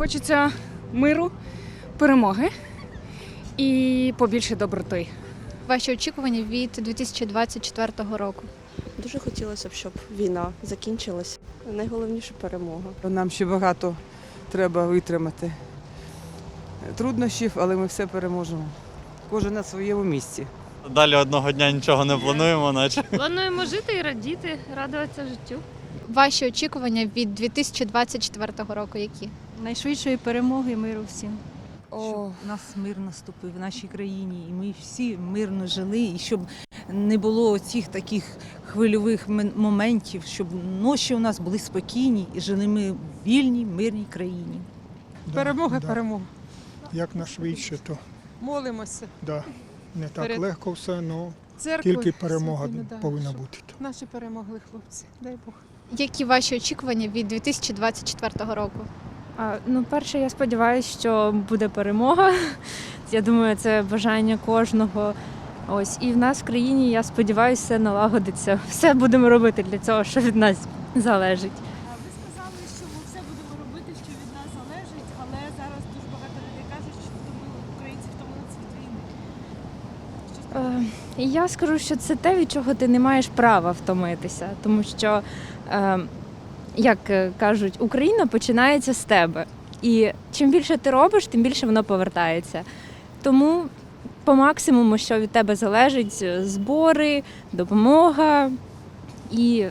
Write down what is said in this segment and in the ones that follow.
Хочеться миру, перемоги і побільше доброти. Ваші очікування від 2024 року? Дуже хотілося б, щоб війна закінчилась. Найголовніше перемога. Нам ще багато треба витримати труднощів, але ми все переможемо. Кожен на своєму місці. Далі одного дня нічого не плануємо, наче. Плануємо жити і радіти, радуватися життю. Ваші очікування від 2024 року які? Найшвидшої перемоги миру всім. щоб у нас мир наступив в нашій країні, і ми всі мирно жили, і щоб не було цих таких хвильових моментів, щоб ночі у нас були спокійні і жили ми в вільній, мирній країні. Перемога, да. перемога. Як на швидше, то Молимося. да. не так Перед- легко все, але Церкви. тільки перемога да, повинна бути. Наші перемогли хлопці. Дай Бог. Які ваші очікування від 2024 року? А, ну, перше, я сподіваюся, що буде перемога. Я думаю, це бажання кожного. Ось і в нас в країні, я сподіваюся, все налагодиться. Все будемо робити для цього, що від нас залежить. Ви сказали, що ми все будемо робити, що від нас залежить, але зараз дуже багато людей кажуть, що втомили українці втомилися від війни. Що скажете? Е, Я скажу, що це те, від чого ти не маєш права втомитися, тому що, е, як е, кажуть, Україна починається з тебе. І чим більше ти робиш, тим більше воно повертається. Тому по максимуму, що від тебе залежить, е, збори, допомога і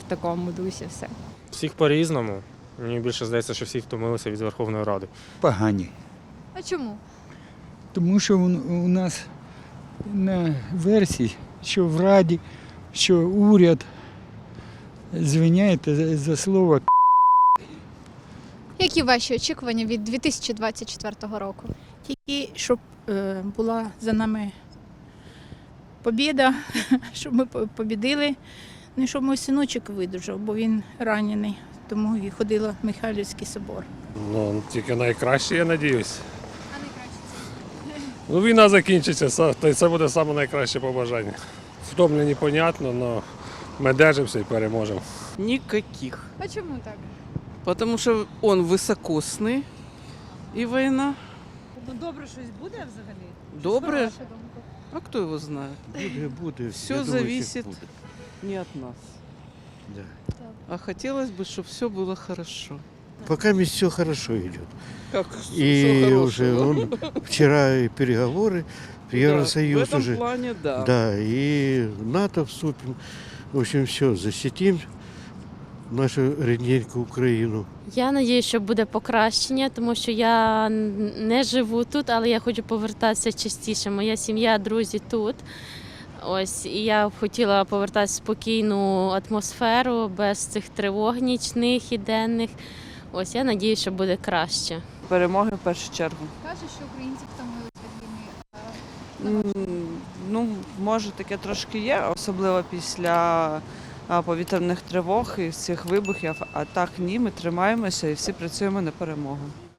в такому дусі все. Всіх по-різному. Мені більше здається, що всі втомилися від Верховної Ради. Погані. А чому? Тому що у у нас на версії, що в Раді, що уряд, звиняєте за, слово Які ваші очікування від 2024 року? Тільки щоб е, була за нами побіда, щоб ми побідили. Ну і щоб мій синочок видужав, бо він ранений, тому і ходила в Михайлівський собор. Ну, тільки найкраще, я надіюсь. Ну, війна закінчиться, то це буде найкраще побажання. Втомлені, понятно, але ми держимося і переможемо. Никаких. А чому так? Потому що он високосний і війна. Ну добре, щось буде взагалі? Добре, Ваша думка? а хто його знає? буде, буде. Все зависит не от нас. Да. А хотелось бы, чтобы все было хорошо. Поки все хорошо йде. Как І вже он, вчора і переговори, Євросоюз в этом уже. плане, да. Да, и в НАТО вступим. В общем, все, защитим нашу рідненьку Україну. Я надію, що буде покращення, тому що я не живу тут, але я хочу повертатися частіше. Моя сім'я, друзі тут. Ось і я б хотіла повертатися в спокійну атмосферу, без цих тривог нічних і денних. Ось я надію, що буде краще. Перемоги в першу чергу. Кажуть, що українці втомилися від війни. М, Ну, може, таке трошки є, особливо після повітряних тривог і цих вибухів. А так ні, ми тримаємося і всі працюємо на перемогу.